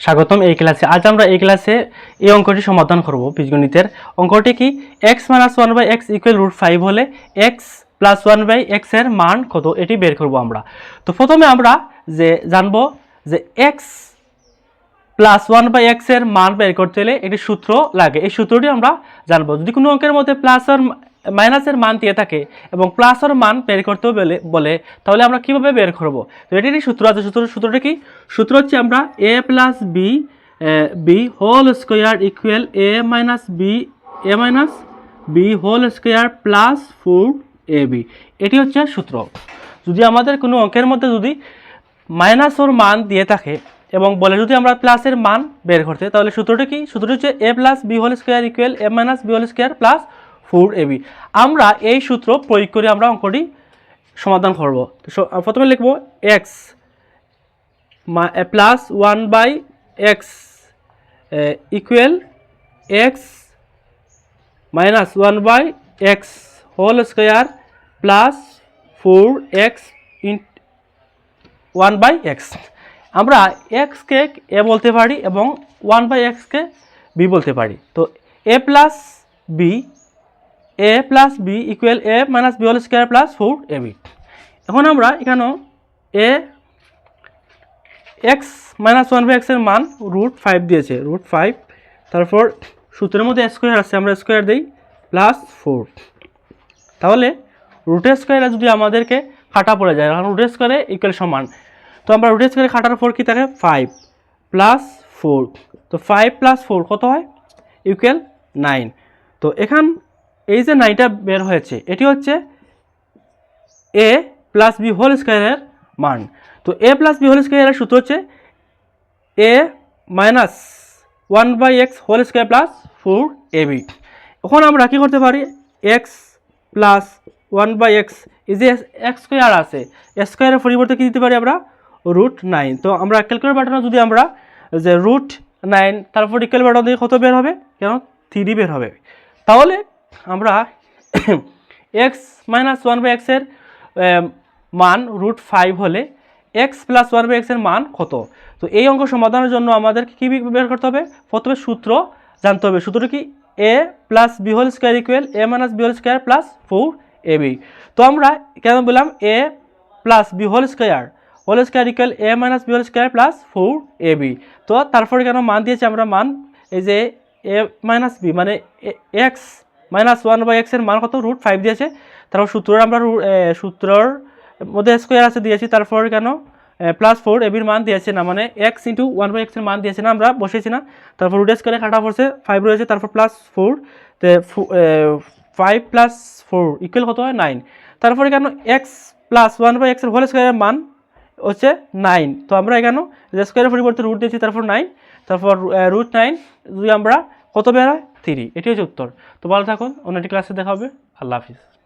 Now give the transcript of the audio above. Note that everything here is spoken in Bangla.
স্বাগতম এই ক্লাসে। আজ আমরা এই ক্লাসে এই অঙ্কটি সমাধান করব বীজগণিতের। অঙ্কটি কি? X minus one by x equal root five হলে এক্স প্লাস ওয়ান বাই এক্সের মান কত? এটি বের করব আমরা। তো প্রথমে আমরা যে জানব যে এক্স প্লাস ওয়ান বাই এক্সের মান বের করতে হলে একটি সূত্র লাগে। এই সূত্রটি আমরা জানব। যদি কোনো অঙ্কের মধ্যে প্লাস আর মাইনাসের মান দিয়ে থাকে এবং প্লাস আর মান বের করতে বলে তাহলে আমরা কীভাবে বের করব? তো এটির একটি সূত্র আছে। সূত্র সূত্রটা কি? সূত্র হচ্ছে আমরা a plus b b whole square equal a minus b a minus b whole square plus four a b এটি হচ্ছে সূত্র। যদি আমাদের কোনো অঙ্কের মধ্যে যদি মাইনাস মান দিয়ে থাকে এবং বলে যদি আমরা প্লাসের মান বের করতে, তাহলে সূত্রটা কি? সূত্রটি হচ্ছে a plus b whole square equal a minus b whole square plus four a b আমরা এই সূত্র প্রয়োগ করে আমরা অঙ্কটি সমাধান করব। প্রথমে লিখব x plus one by x equal x minus one by x whole square plus four x in one by x আমরা এক্সকে এ বলতে পারি এবং ওয়ান বাই এক্সকে বি বলতে পারি। তো, a plus b a plus b equal a minus b whole square plus four a b এখন আমরা এখানেও a x minus one by এক্সের মান রুট ফাইভ দিয়েছে রুট ফাইভ তারপর সূত্রের মধ্যে স্কোয়ার আছে, আমরা স্কোয়ার দিই প্লাস ফোর তাহলে রুটের স্কোয়ারে যদি আমাদেরকে কাটা পড়ে যায় কারণ রুটের স্কোয়ারে ইকুয়াল সমান। তো আমরা রুটের স্কোয়ারে কাটার পর কি থাকে? ফাইভ প্লাস ফোর তো ফাইভ প্লাস ফোর কত হয়? ইকুয়াল নাইন তো এখান এই যে নাইনটা বের হয়েছে, এটি হচ্ছে এ প্লাস বি হোল স্কোয়ারের মান। তো এ প্লাস বি হোল স্কোয়ারের সূত্র হচ্ছে a minus one by x whole square plus four a b এখন আমরা কী করতে পারি? X plus one by x এই যে এক্স স্কোয়ার আছে স্কোয়ারের পরিবর্তে কী দিতে পারি আমরা? রুট নাইন তো আমরা ক্যালকুলেট বাটনে যদি আমরা যে রুট নাইন তারপর ইকুয়াল বাটন দিয়ে কত বের হবে? কেন? থ্রি বের হবে। তাহলে আমরা এক্স মাইনাস ওয়ান বাই এক্সের মান রুট ফাইভ হলে এক্স প্লাস ওয়ান বাই এক্সের মান কত? তো এই অঙ্ক সমাধানের জন্য আমাদেরকে কী বের করতে হবে? প্রথমে সূত্র জানতে হবে। সূত্রটা কি? A plus b whole square equal a minus b whole square plus four a b তো আমরা কেন বললাম a plus b whole square whole square equal a minus b whole square plus four a b তো তারপরে কেন মান দিয়েছি আমরা? মান এই যে এ মাইনাস বি মানে এক্স মাইনাস ওয়ান বাই এক্সের মান কত? রুট ফাইভ দিয়েছে। তারপর সূত্রের আমরা সূত্রর মধ্যে স্কোয়ার আছে দিয়েছি, তারপর কেন? প্লাস ফোর এবির মান দিয়েছে না মানে এক্স ইন্টু ওয়ান বাই এক্সের মান দিয়েছে না, আমরা বসেছি না। তারপর রুট স্কোয়ারে কাটা পড়ছে ফাইভ রয়েছে, তারপর plus four five plus four equal কত হয়? নাইন তারপরে কেন? এক্স প্লাস ওয়ান বাই এক্সের হোল স্কোয়ারের মান হচ্ছে নাইন তো আমরা এখানে স্কোয়ারের পরিবর্তে রুট দিয়েছি, তারপর নাইন তারপর রুট নাইন যদি আমরা কত বেড়ায় থ্রি এটি হচ্ছে উত্তর। তো ভালো থাকুন, অন্য একটি ক্লাসে দেখা হবে। আল্লাহ হাফিজ।